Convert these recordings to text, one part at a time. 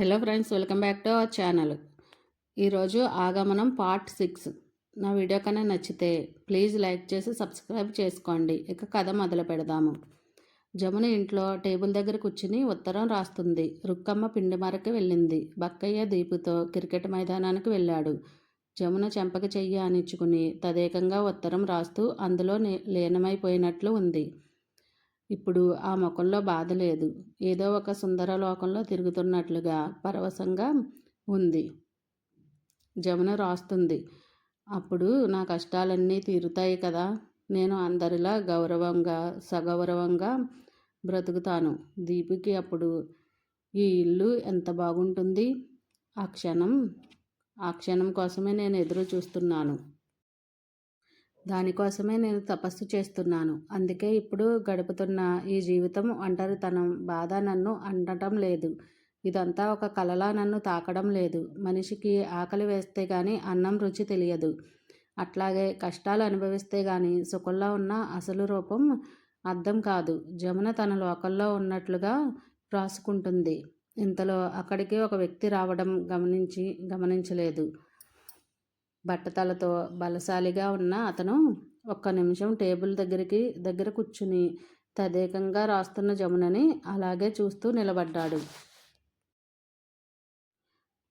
Hello friends welcome back to our channel. ఈరోజు ఆగమనం part six. నా వీడియో కన్నా నచ్చితే ప్లీజ్ లైక్ చేసి సబ్స్క్రైబ్ చేసుకోండి. ఇక కథ మొదలు పెడదాము. జమున ఇంట్లో టేబుల్ దగ్గర కూర్చుని ఉత్తరం రాస్తుంది. రుక్కమ్మ పిండి మరకు వెళ్ళింది. బక్కయ్య దీపుతో క్రికెట్ మైదానానికి వెళ్ళాడు. జమున చెంపక చెయ్యి అనిచ్చుకుని తదేకంగా ఉత్తరం రాస్తూ అందులో లీనమైపోయినట్లు ఉంది. ఇప్పుడు ఆ ముఖంలో బాధ లేదు. ఏదో ఒక సుందర లోకంలో తిరుగుతున్నట్లుగా పరవశంగా ఉంది. జమున రాస్తుంది. అప్పుడు నా కష్టాలన్నీ తీరుతాయి కదా. నేను అందరిలా గౌరవంగా సగౌరవంగా బ్రతుకుతాను. దీపికి అప్పుడు ఈ ఇల్లు ఎంత బాగుంటుంది? ఆ క్షణం ఆ క్షణం కోసమే నేను ఎదురు చూస్తున్నాను దానికోసమే నేను తపస్సు చేస్తున్నాను. అందుకే ఇప్పుడు గడుపుతున్న ఈ జీవితం ఒంటరితనం. బాధ నన్ను అంటటం లేదు. ఇదంతా ఒక కలలా నన్ను తాకడం లేదు. మనిషికి ఆకలి వేస్తే కానీ అన్నం రుచి తెలియదు. అట్లాగే కష్టాలు అనుభవిస్తే కానీ సుఖంలో ఉన్న అసలు రూపం అర్థం కాదు. జమున తన లోకల్లో ఉన్నట్లుగా రాసుకుంటుంది. ఇంతలో అక్కడికి ఒక వ్యక్తి రావడం గమనించి గమనించలేదు. బట్టతలతో బలశాలిగా ఉన్న అతను ఒక్క నిమిషం టేబుల్ దగ్గరికి దగ్గర కూర్చుని తదేకంగా రాస్తున్న జమునని అలాగే చూస్తూ నిలబడ్డాడు.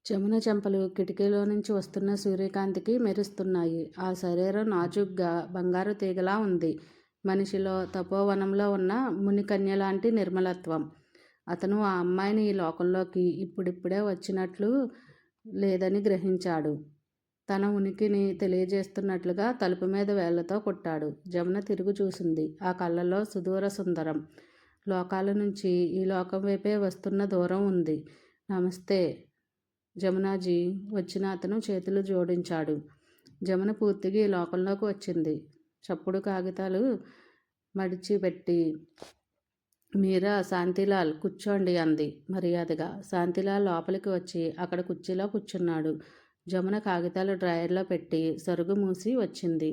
జమున చెంపలు కిటికీలో నుంచి వస్తున్న సూర్యకాంతికి మెరుస్తున్నాయి. ఆ శరీరం నాజుగ్గా బంగారు తీగలా ఉంది. మనిషిలో తపోవనంలో ఉన్న మునికన్య లాంటి నిర్మలత్వం. అతను ఆ అమ్మాయిని ఈ లోకంలోకి ఇప్పుడిప్పుడే వచ్చినట్లు లేదని గ్రహించాడు. తన ఉనికిని తెలియజేస్తున్నట్లుగా తలుపు మీద వేళ్ళతో కొట్టాడు. జమున తిరుగు చూసింది. ఆ కళ్ళలో సుదూర సుందరం. లోకాల నుంచి ఈ లోకం వైపే వస్తున్న దూరం ఉంది. నమస్తే. జమునాజీ వచ్చిన అతను చేతులు జోడించాడు. జమున పూర్తిగా ఈ లోకంలోకి వచ్చింది. చప్పుడు కాగితాలు మడిచిపెట్టి మీరా శాంతిలాల్ కూర్చోండి అంది మర్యాదగా. శాంతిలాల్ లోపలికి వచ్చి అక్కడ కుర్చీలో కూర్చున్నాడు. జమున కాగితాలు డ్రాయర్లో పెట్టి సరుగు మూసి వచ్చింది.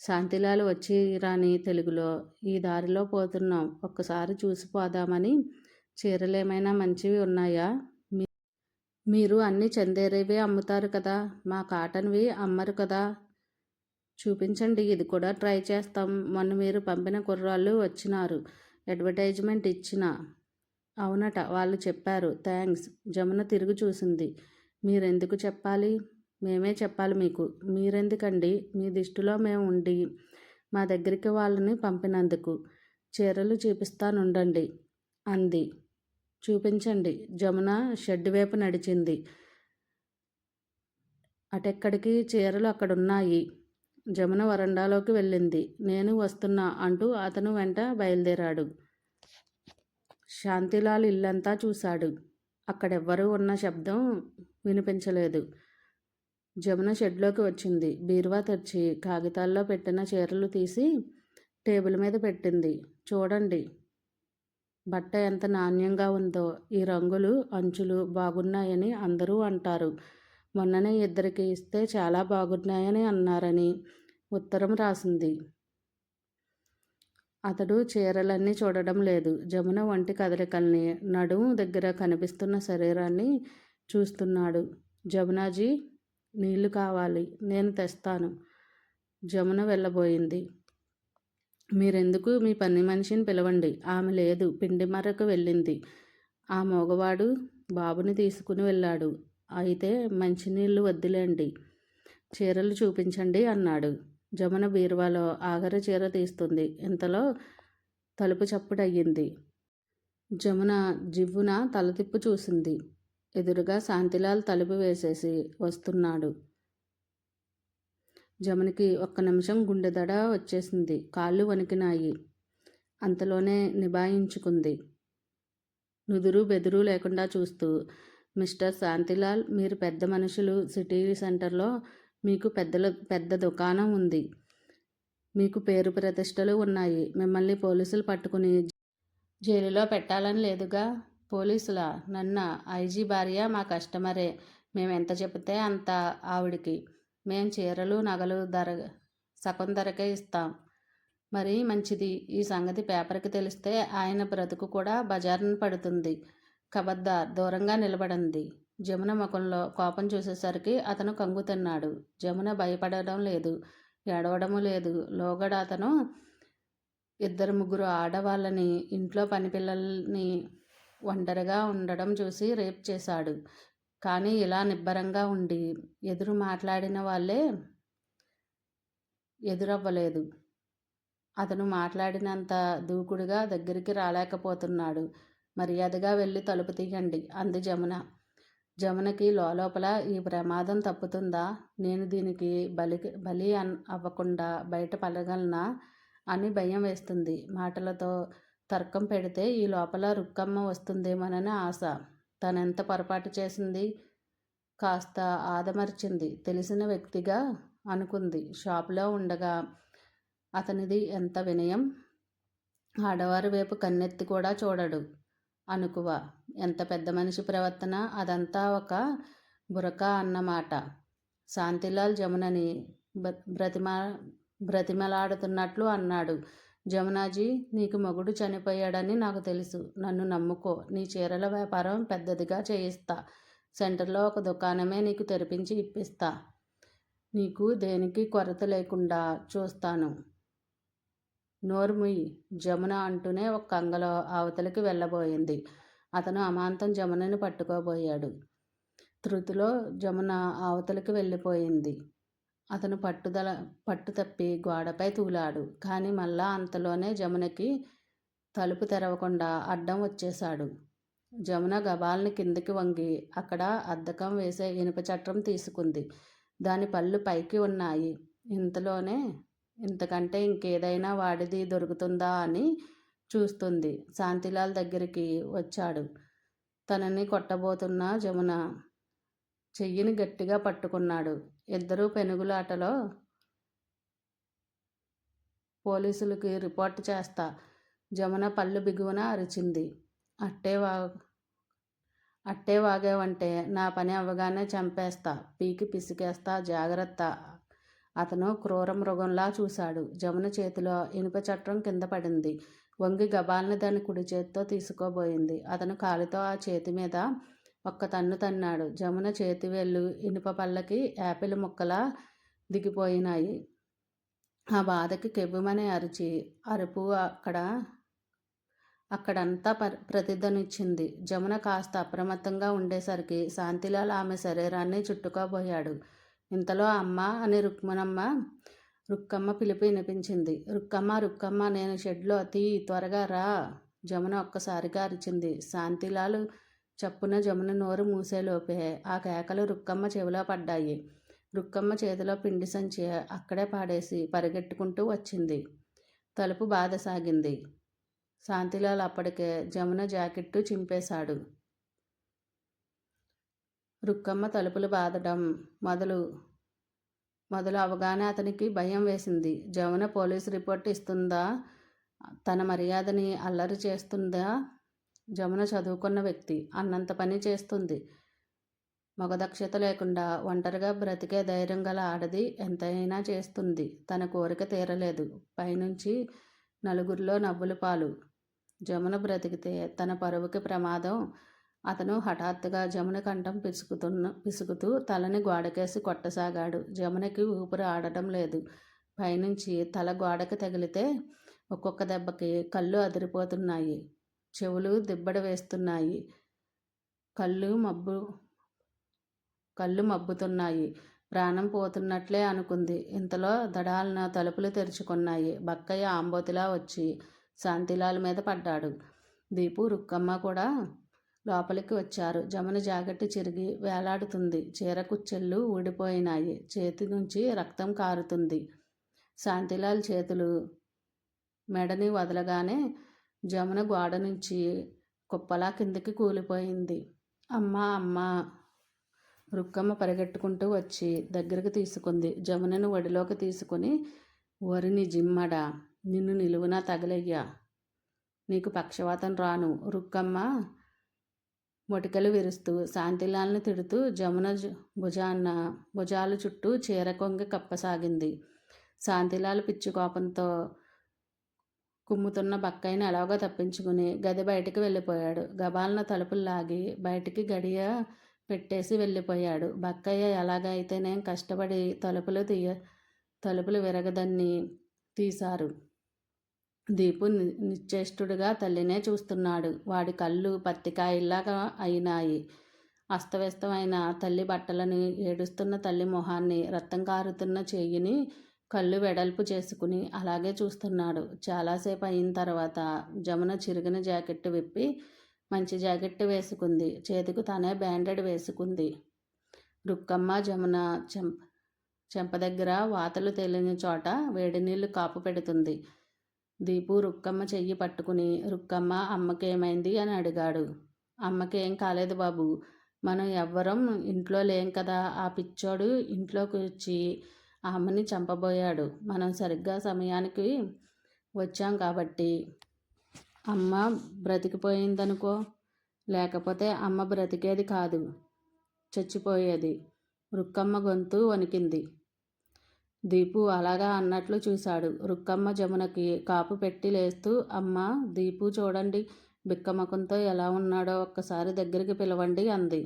శాంతిలాలు వచ్చి రాని తెలుగులో ఈ దారిలో పోతున్నాం ఒక్కసారి చూసిపోదామని చీరలేమైనా మంచివి ఉన్నాయా? మీరు అన్ని చందేరేవి అమ్ముతారు కదా మా కాటన్వి అమ్మరు కదా. చూపించండి ఇది కూడా ట్రై చేస్తాం. మొన్న మీరు పంపిన కుర్రాళ్ళు వచ్చినారు అడ్వర్టైజ్మెంట్ ఇచ్చిన. అవునట వాళ్ళు చెప్పారు థ్యాంక్స్ జమున తిరిగి చూసింది. మీరెందుకు చెప్పాలి? మేమే చెప్పాలి మీకు. మీరెందుకండి? మీ దిష్టిలో మేము ఉండి మా దగ్గరికి వాళ్ళని పంపినందుకు చీరలు చూపిస్తానుండండి అంది. చూపించండి. జమున షెడ్ వైపు నడిచింది. అటెక్కడికి చీరలు అక్కడున్నాయి. జమున వరండాలోకి వెళ్ళింది. నేను వస్తున్నా అంటూ అతను వెంట బయలుదేరాడు. శాంతిలాల్ ఇల్లంతా చూశాడు. అక్కడెవ్వరూ ఉన్న శబ్దం వినిపించలేదు. జమున షెడ్లోకి వచ్చింది. బీరువా తెరిచి కాగితాల్లో పెట్టిన చీరలు తీసి టేబుల్ మీద పెట్టింది. చూడండి. బట్ట ఎంత నాణ్యంగా ఉందో. ఈ రంగులు అంచులు బాగున్నాయని అందరూ అంటారు. మొన్ననే ఇద్దరికి ఇస్తే చాలా బాగున్నాయని అన్నారని ఉత్తరం రాసింది. అతడు చీరలన్నీ చూడడం లేదు. జమున వంటి కదలికల్ని నడుము దగ్గర కనిపిస్తున్న శరీరాన్ని చూస్తున్నాడు. జమునాజీ నీళ్ళు కావాలి. నేను తెస్తాను. జమున వెళ్ళబోయింది. మీరెందుకు మీ పని మనిషిని పిలవండి? ఆమె లేదు. పిండి మరకు వెళ్ళింది. ఆ మగవాడు బాబుని తీసుకుని వెళ్ళాడు. అయితే మంచినీళ్ళు వద్దులేండి. చీరలు చూపించండి అన్నాడు. జమున బీరువాలో ఆఖరి చీర తీస్తుంది. ఇంతలో తలుపు చప్పుడయ్యింది. జమున జివ్వున తలతిప్పు చూసింది. ఎదురుగా శాంతిలాల్ తలుపు వేసేసి వస్తున్నాడు. జమునికి ఒక్క నిమిషం గుండెదడ వచ్చేసింది. కాళ్ళు వణికినాయి. అంతలోనే నిభాయించుకుంది. నుదురు బెదురు లేకుండా చూస్తూ మిస్టర్ శాంతిలాల్ మీరు పెద్ద మనుషులు సిటీ సెంటర్లో మీకు పెద్దల పెద్ద దుకాణం ఉంది. మీకు పేరు ప్రతిష్టలు ఉన్నాయి. మిమ్మల్ని పోలీసులు పట్టుకుని జైలులో పెట్టాలని లేదుగా? పోలీసులా నన్న ఐజీ భార్య మా కస్టమరే. మేము ఎంత చెబితే అంత ఆవిడికి. మేం చీరలు నగలు ధర సగం ధరకే ఇస్తాం. మరి మంచిది. ఈ సంగతి పేపర్కి తెలిస్తే ఆయన బ్రతుకు కూడా బజారును పడుతుంది. కబద్దార్ దూరంగా నిలబడింది. జమున ముఖంలో కోపం చూసేసరికి అతను కంగు తిన్నాడు. జమున భయపడడం లేదు. ఏడవడము లేదు. లోగడ అతను ఇద్దరు ముగ్గురు ఆడవాళ్ళని ఇంట్లో పని పిల్లల్ని ఒంటరిగా ఉండడం చూసి రేప్ చేశాడు. కానీ ఇలా నిబ్బరంగా ఉండి ఎదురు మాట్లాడిన వాళ్ళే ఎదురవ్వలేదు. అతను మాట్లాడినంత దూకుడుగా దగ్గరికి రాలేకపోతున్నాడు. మర్యాదగా వెళ్ళి తలుపు తీయండి అంది జమున. జమునకి లోపల ఈ ప్రమాదం తప్పుతుందా? నేను దీనికి బలి బలి అన్ అవ్వకుండా బయట పడగలనా అని భయం వేస్తుంది. మాటలతో తర్కం పెడితే ఈ లోపల రుక్కమ్మ వస్తుందేమోనని ఆశ. తనెంత పొరపాటు చేసింది? కాస్త ఆదమర్చింది. తెలిసిన వ్యక్తిగా అనుకుంది. షాపులో ఉండగా అతనిది ఎంత వినయం? ఆడవారి వైపు కన్నెత్తి కూడా చూడడు. అనుకువ. ఎంత పెద్ద మనిషి ప్రవర్తన? అదంతా ఒక బురక అన్నమాట. శాంతిలాల్ జమునని బ్రతిమ బ్రతిమలాడుతున్నట్లు అన్నాడు. జమునాజీ నీకు మొగుడు చనిపోయాడని నాకు తెలుసు. నన్ను నమ్ముకో. నీ చీరల వ్యాపారం పెద్దదిగా చేయిస్తా. సెంటర్లో ఒక దుకాణమే నీకు తెరిపించి ఇప్పిస్తా. నీకు దేనికి కొరత లేకుండా చూస్తాను. నోర్ముయి జమున అంటూనే ఒక కంగలో అవతలికి వెళ్ళబోయింది. అతను అమాంతం జమునని పట్టుకోబోయాడు. ధృతిలో జమున అవతలికి వెళ్ళిపోయింది. అతను పట్టుదల పట్టు తప్పి గోడపై తూలాడు. కానీ మళ్ళా అంతలోనే జమునకి తలుపు తెరవకుండా అడ్డం వచ్చేశాడు. జమున గబాల్ని కిందకి వంగి అక్కడ అద్దకం వేసే ఇనుప చట్రం తీసుకుంది. దాని పళ్ళు పైకి ఉన్నాయి. ఇంతలోనే ఇంతకంటే ఇంకేదైనా వాడిది దొరుకుతుందా అని చూస్తుంది. శాంతిలాల్ దగ్గరికి వచ్చాడు. తనని కొట్టబోతున్న జమున చెయ్యిని గట్టిగా పట్టుకున్నాడు. ఇద్దరూ పెనుగులాటలో పోలీసులకి రిపోర్ట్ చేస్తా. జమున పళ్ళు బిగువన అరిచింది. అట్టే వా అట్టే వాగావంటే నా పని అవ్వగానే చంపేస్తా. పీకి పిసికేస్తా జాగ్రత్త. అతను క్రూర మృగంలా చూశాడు. జమున చేతిలో ఇనుప చట్రం కింద పడింది. వంగి గబాల్ని దాని కుడి చేతితో తీసుకోబోయింది. అతను కాలితో ఆ చేతి మీద ఒక్క తన్ను తన్నాడు. జమున చేతివేళ్ళు ఇనుప పళ్ళకి యాపిల్ ముక్కలా దిగిపోయినాయి. ఆ బాధకి కెవ్వుమనే అరిచి అరుపు అక్కడ అక్కడంతా ప ప్రతిధ్వనిచ్చింది జమున కాస్త అప్రమత్తంగా ఉండేసరికి శాంతిలాల్ ఆమె శరీరాన్ని చుట్టుకోబోయాడు. ఇంతలో అమ్మ అని రుక్మనమ్మ రుక్కమ్మ పిలిపి వినిపించింది. రుక్కమ్మ రుక్కమ్మ నేను షెడ్లో అతి త్వరగా రా జమున ఒక్కసారిగా అరిచింది. శాంతిలాలు చప్పున జమున నోరు మూసేలోపే ఆ కేకలు రుక్కమ్మ చెవిలో పడ్డాయి. రుక్కమ్మ చేతిలో పిండి సంచి అక్కడే పాడేసి పరిగెట్టుకుంటూ వచ్చింది. తలుపు బాధ సాగింది. శాంతిలాల్ అప్పటికే జమున జాకెట్టు చింపేశాడు. రుక్కమ్మ తలుపులు బాదడం మొదలు మొదలు అవగానే అతనికి భయం వేసింది. జమున పోలీసు రిపోర్ట్ ఇస్తుందా? తన మర్యాదని అల్లరి చేస్తుందా? జమున చదువుకున్న వ్యక్తి అన్నంత పని చేస్తుంది. మగదక్షత లేకుండా ఒంటరిగా బ్రతికే ధైర్యం గల ఆడది ఎంతైనా చేస్తుంది. తన కోరిక తీరలేదు. పైనుంచి నలుగురిలో నవ్వుల పాలు. జమున బ్రతికితే తన పరువుకి ప్రమాదం. అతను హఠాత్తుగా జమున కంఠం పిసుకుతున్న పిసుకుతూ తలని గోడకేసి కొట్టసాగాడు. జమునకి ఊపిరి ఆడటం లేదు. పైనుంచి తల గోడకి తగిలితే ఒక్కొక్క దెబ్బకి కళ్ళు అదిరిపోతున్నాయి. చెవులు దిబ్బడ వేస్తున్నాయి. కళ్ళు మబ్బు కళ్ళు మబ్బుతున్నాయి. ప్రాణం పోతున్నట్లే అనుకుంది. ఇంతలో దడాలన తలుపులు తెరుచుకున్నాయి. బక్కయ్య ఆంబోతిలా వచ్చి శాంతిలాల్ మీద పడ్డాడు. దీపు రుక్కమ్మ కూడా లోపలికి వచ్చారు. జమున జాకెట్టు చిరిగి వేలాడుతుంది. చీర కుచ్చెళ్ళు ఊడిపోయినాయి. చేతి నుంచి రక్తం కారుతుంది. శాంతిలాల్ చేతులు మెడని వదలగానే జమున గోడ నుంచి కుప్పలా కిందకి కూలిపోయింది. అమ్మా అమ్మా! రుక్కమ్మ పరిగెట్టుకుంటూ వచ్చి దగ్గరకు తీసుకుంది. జమునను ఒడిలోకి తీసుకుని వరిని జిమ్మడా నిన్ను నిలువునా తగలయ్యా. నీకు పక్షవాతం రాను. రుక్కమ్మ! మొటికలు విరుస్తూ శాంతిలాల్ని తిడుతూ జమున భుజాన్న భుజాలు చుట్టూ చీర కొంగి కప్పసాగింది. శాంతిలాల్ పిచ్చి కోపంతో కుమ్ముతున్న బక్కైన ఎలాగో తప్పించుకుని గది బయటికి వెళ్ళిపోయాడు. గబాలన తలుపులు లాగి బయటికి గడియ పెట్టేసి వెళ్ళిపోయాడు. బక్కయ్య ఎలాగైతేనే కష్టపడి తలుపులు తీయ తలుపులు విరగదన్ని తీశారు. దీపు నిశ్చేష్టుడుగా తల్లినే చూస్తున్నాడు. వాడి కళ్ళు పత్తికాయల్లాగా అయినాయి. అస్తవ్యస్తమైన తల్లి బట్టలని ఏడుస్తున్న తల్లి మొహాన్ని రక్తం కారుతున్న చేయిని కళ్ళు వెడల్పు చేసుకుని అలాగే చూస్తున్నాడు. చాలాసేపు అయిన తర్వాత జమున చిరిగిన జాకెట్ విప్పి మంచి జాకెట్ వేసుకుంది. చేతికి తనే బ్యాండెడ్ వేసుకుంది. రుక్కమ్మ జమున చెంప చెంప దగ్గర వాతలు తేలిన చోట వేడి నీళ్ళు కాపు పెడుతుంది. దీపు రుక్కమ్మ చెయ్యి పట్టుకుని రుక్కమ్మ అమ్మకేమైంది? అని అడిగాడు. అమ్మకేం కాలేదు బాబు. మనం ఎవ్వరం ఇంట్లో లేం కదా. ఆ పిచ్చోడు ఇంట్లోకి వచ్చి ఆ అమ్మని చంపబోయాడు. మనం సరిగ్గా సమయానికి వచ్చాం కాబట్టి అమ్మ బ్రతికిపోయిందనుకో లేకపోతే అమ్మ బ్రతికేది కాదు. చచ్చిపోయేది. రుక్కమ్మ గొంతు వణికింది. దీపు అలాగా అన్నట్లు చూశాడు. రుక్కమ్మ జమునకి కాపు పెట్టి లేస్తూ అమ్మ దీపు చూడండి బిక్కమకంతో ఎలా ఉన్నాడో ఒక్కసారి దగ్గరికి పిలవండి అంది.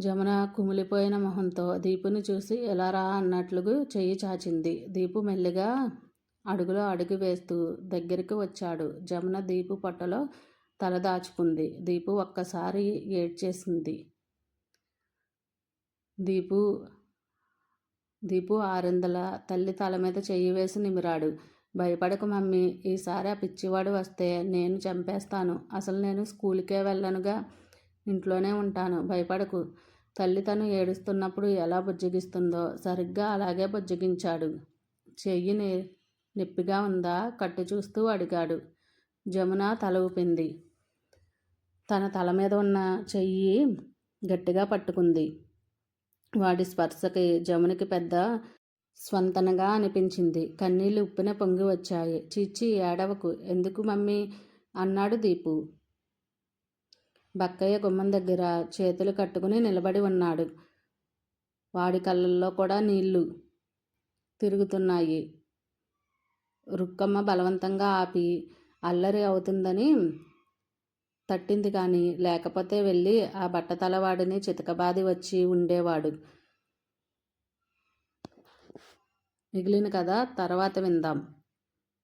జమున కుమిలిపోయిన మొహంతో దీపుని చూసి ఎలా రా అన్నట్లుగా చెయ్యి చాచింది దీపు మెల్లిగా అడుగులో అడుగు వేస్తూ దగ్గరికి వచ్చాడు. జమున దీపు పొట్టలో తల దాచుకుంది. దీపు ఒక్కసారి ఏడ్చేసింది. దీపు దీపు ఆరిందల తల్లి తల మీద చెయ్యి వేసి నిమిరాడు. భయపడకు మమ్మీ. ఈసారి ఆ పిచ్చివాడు వస్తే నేను చంపేస్తాను. అసలు నేను స్కూల్కే వెళ్ళనుగా. ఇంట్లోనే ఉంటాను. భయపడకు. తల్లి తను ఏడుస్తున్నప్పుడు ఎలా బుజ్జగిస్తుందో సరిగ్గా అలాగే బుజ్జగించాడు. చెయ్యి నొప్పిగా ఉందా? కట్టు చూస్తూ అడిగాడు. జమున తల ఊపింది. తన తల మీద ఉన్న చెయ్యి గట్టిగా పట్టుకుంది. వాడి స్పర్శకి జమునికి పెద్ద స్వంతనగా అనిపించింది. కన్నీళ్ళు ఉప్పున పొంగి వచ్చాయి. చీచి ఏడవకు. ఎందుకు మమ్మీ? అన్నాడు దీపు. బక్కయ్య గుమ్మం దగ్గర చేతులు కట్టుకుని నిలబడి ఉన్నాడు. వాడి కళ్ళల్లో కూడా నీళ్ళు తిరుగుతున్నాయి. రుక్కమ్మ బలవంతంగా ఆపి అల్లరి అవుతుందని తట్టింది కానీ లేకపోతే వెళ్ళి ఆ బట్టతలవాడిని చితకబాది వచ్చి ఉండేవాడు. మిగిలిన కథ తర్వాత విందాం.